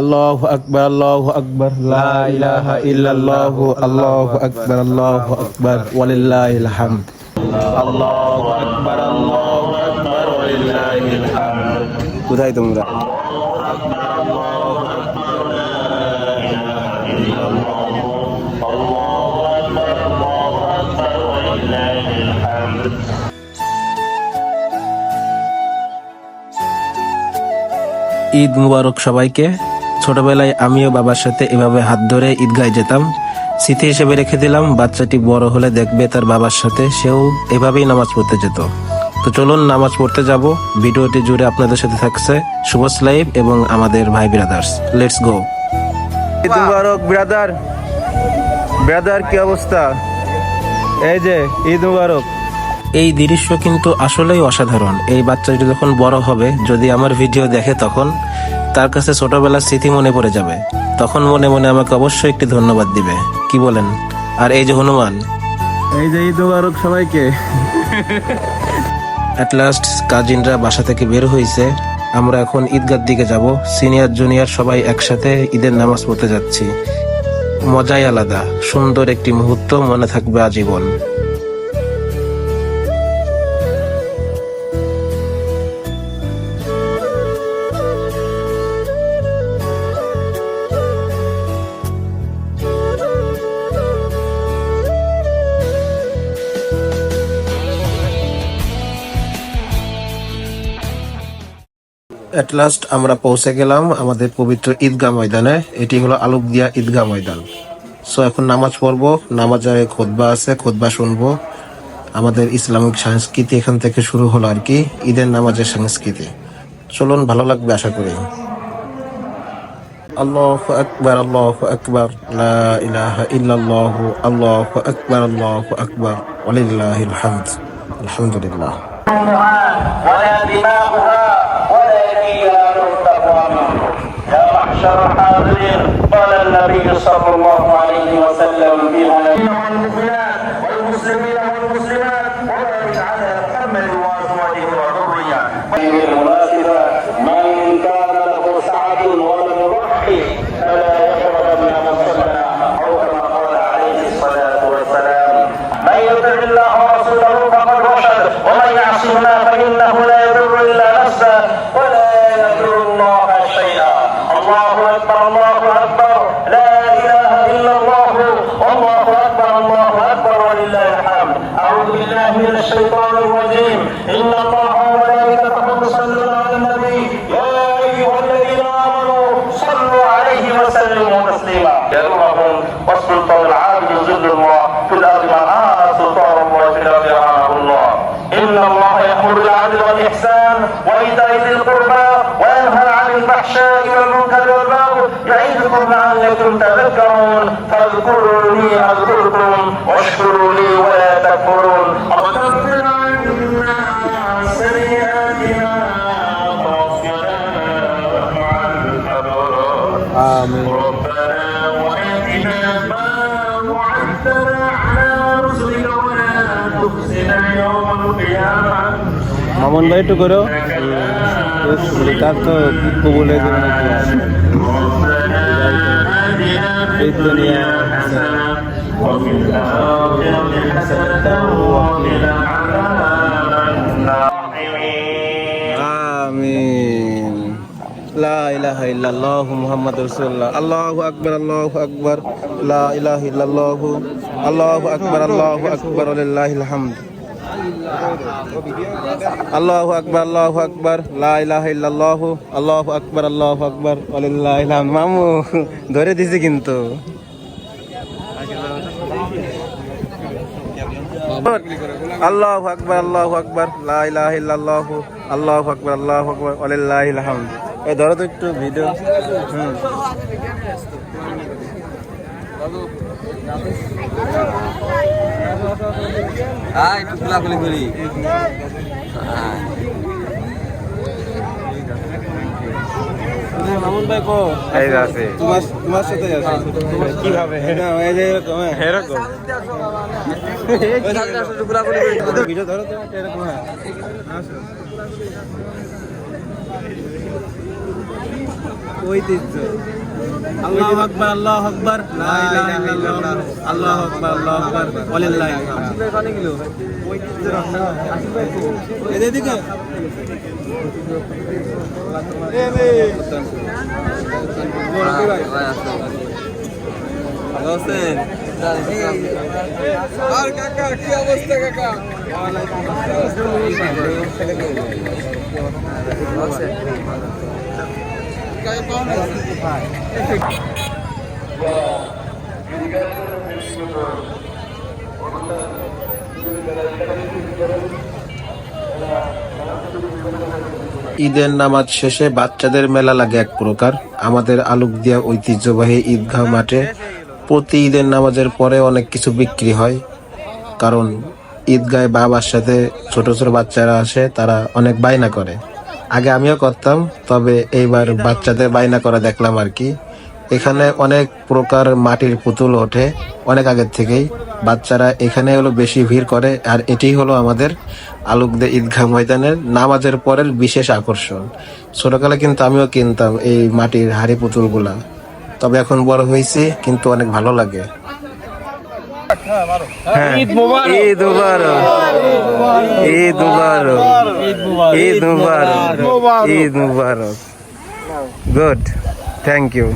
আল্লাহু আকবার আল্লাহু আকবার লা ইলাহা ইল্লাল্লাহু আল্লাহু আকবার আল্লাহু আকবার ওয়ালিল্লাহিল হামদ। আল্লাহু আকবার আল্লাহু আকবার ওয়ালিল্লাহিল কোথায় তোমরা? ঈদ মুবারক সবাইকে। ছোটবেলায় আমিও বাবার সাথে এভাবে হাত ধরে ঈদগায় যেতাম। স্মৃতি হিসেবে রেখে দিলাম বাচ্চাটি বড় হলে দেখবে তার বাবার সাথে সেও এভাবেই নামাজ পড়তে যেত। তো চলুন নামাজ পড়তে যাব। ভিডিওটি জুড়ে আপনাদের সাথে থাকছে শুভস লাইভ এবং আমাদের ভাই brothers. Let's go Mubarak brother. Brother কি অবস্থা? এই যে ঈদ মুবারক। এই দৃশ্য কিন্তু আসলেই অসাধারণ। এই বাচ্চাটি যখন বড় হবে যদি আমার ভিডিও দেখে তখন তার কাছে ছোটবেলার স্মৃতি মনে পড়ে যাবে। তখন মনে মনে আমাকে অবশ্যই একটি ধন্যবাদ দিবে। কি বলেন? আর এই যে হনুমান। এই যে ঈদ মুবারক সবাইকে। অ্যাট লাস্ট কাজিনরা বাসা থেকে বের হয়েছে আমরা এখন ঈদগার দিকে যাব। সিনিয়র জুনিয়র সবাই একসাথে ঈদের নামাজ পড়তে যাচ্ছি। মজাই আলাদা। সুন্দর একটি মুহূর্ত মনে থাকবে আজীবন। এট লাস্ট আমরা পৌঁছে গেলাম আমাদের পবিত্র ঈদগাহ ময়দানে। এটি হলো আলুকদিয়া ঈদগাহ ময়দান। সো এখন নামাজ পড়ব। নামাজে খোদবা আছে, খোদবা শুনব। আমাদের ইসলামিক সংস্কৃতি এখান থেকে শুরু হলো আর কি, ঈদের নামাজের সংস্কৃতি। চলুন, ভালো লাগবে আশা করি। আল্লাহ আকবার আল্লাহ আকবার আল্লাহ আকবার আল্লাহ আকবার, ওয়ালিল্লাহিল হামদ, আলহামদুলিল্লাহ। معشر الحاضرين قال النبي صلى الله عليه وسلم في والمؤمنات والمسلمين والمسلمات وبارك على محمد وازواجه وذريه بالمناسبة من كان له سعد ولم يضحي فلا يقربن مصلى أو كما قال عليه الصلاة والسلام من يطع الله ورسوله فقد رشد ومن يعصهما فإنه لا والبغي يعظكم لعلكم تذكرون فاذكروني اذكركم واشكروا لي ولا تكفرون وكفر عنا سيئاتنا وغفرنا مع الابرار آمين ربنا وآتنا ما وعدتنا على رسلك ولا تخزنا يوم القيامة মামুন ভাই একটু করো তার তো কবুলে আমিন। লা ইলাহা ইল্লাল্লাহু মুহাম্মাদুর রাসূলুল্লাহ। আল্লাহু আকবার আল্লাহু আকবার। লা ইলাহা ইল্লাল্লাহু, আল্লাহু আকবার, আল্লাহু আল্লাহু আকবার আল্লাহু আকবার, লা ইলাহা ইল্লাল্লাহু, আল্লাহু আকবার আল্লাহু আকবার লিল্লাহিল হামদ। মামু, ধরে দিছি কিন্তু। আল্লাহু আকবার আল্লাহু আকবার, লা ইলাহা ইল্লাল্লাহু, আল্লাহু আকবার আল্লাহু আকবার এই ধরো তো একটু ভিডিও আয় একটু খোলাখুলি করি। কীভাবে হ্যাঁ। হ্যাঁ। ঐতিহ্য। আল্লাহু আকবার আল্লাহু আকবার। লা ইলাহা ইল্লাল্লাহ। আল্লাহু আকবার আল্লাহু আকবার। গেল এদিকে। আছেন ঈদের নামাজ শেষে বাচ্চাদের মেলা লাগে এক প্রকার। আমাদের আলোক দিয়া ঐতিহ্যবাহী ঈদগাহ মাঠে প্রতি ঈদের নামাজের পরে অনেক কিছু বিক্রি হয়। কারণ ঈদগায় বাবার সাথে ছোট ছোট বাচ্চারা আসে, তারা অনেক বায়না করে। আগে আমিও করতাম, তবে এইবার বাচ্চাদের বায়না করা দেখলাম আর কি। এখানে অনেক প্রকার মাটির পুতুল ওঠে, অনেক আগের থেকেই। বাচ্চারা এখানে হলো বেশি ভিড় করে, আর এটি হলো আমাদের আলোকদে ঈদগাহ ময়দানের নামাজের পরের বিশেষ আকর্ষণ। ছোটকালে কিন্তু আমিও কিনতাম এই মাটির হাড়ি পুতুলগুলা। তবে এখন বড় হয়েছি কিন্তু অনেক ভালো লাগে। ঈদ মুবারক। ঈদ মুবারক। ঈদ মুবারক। ঈদ মুবারক। ঈদ মুবারক। Good thank you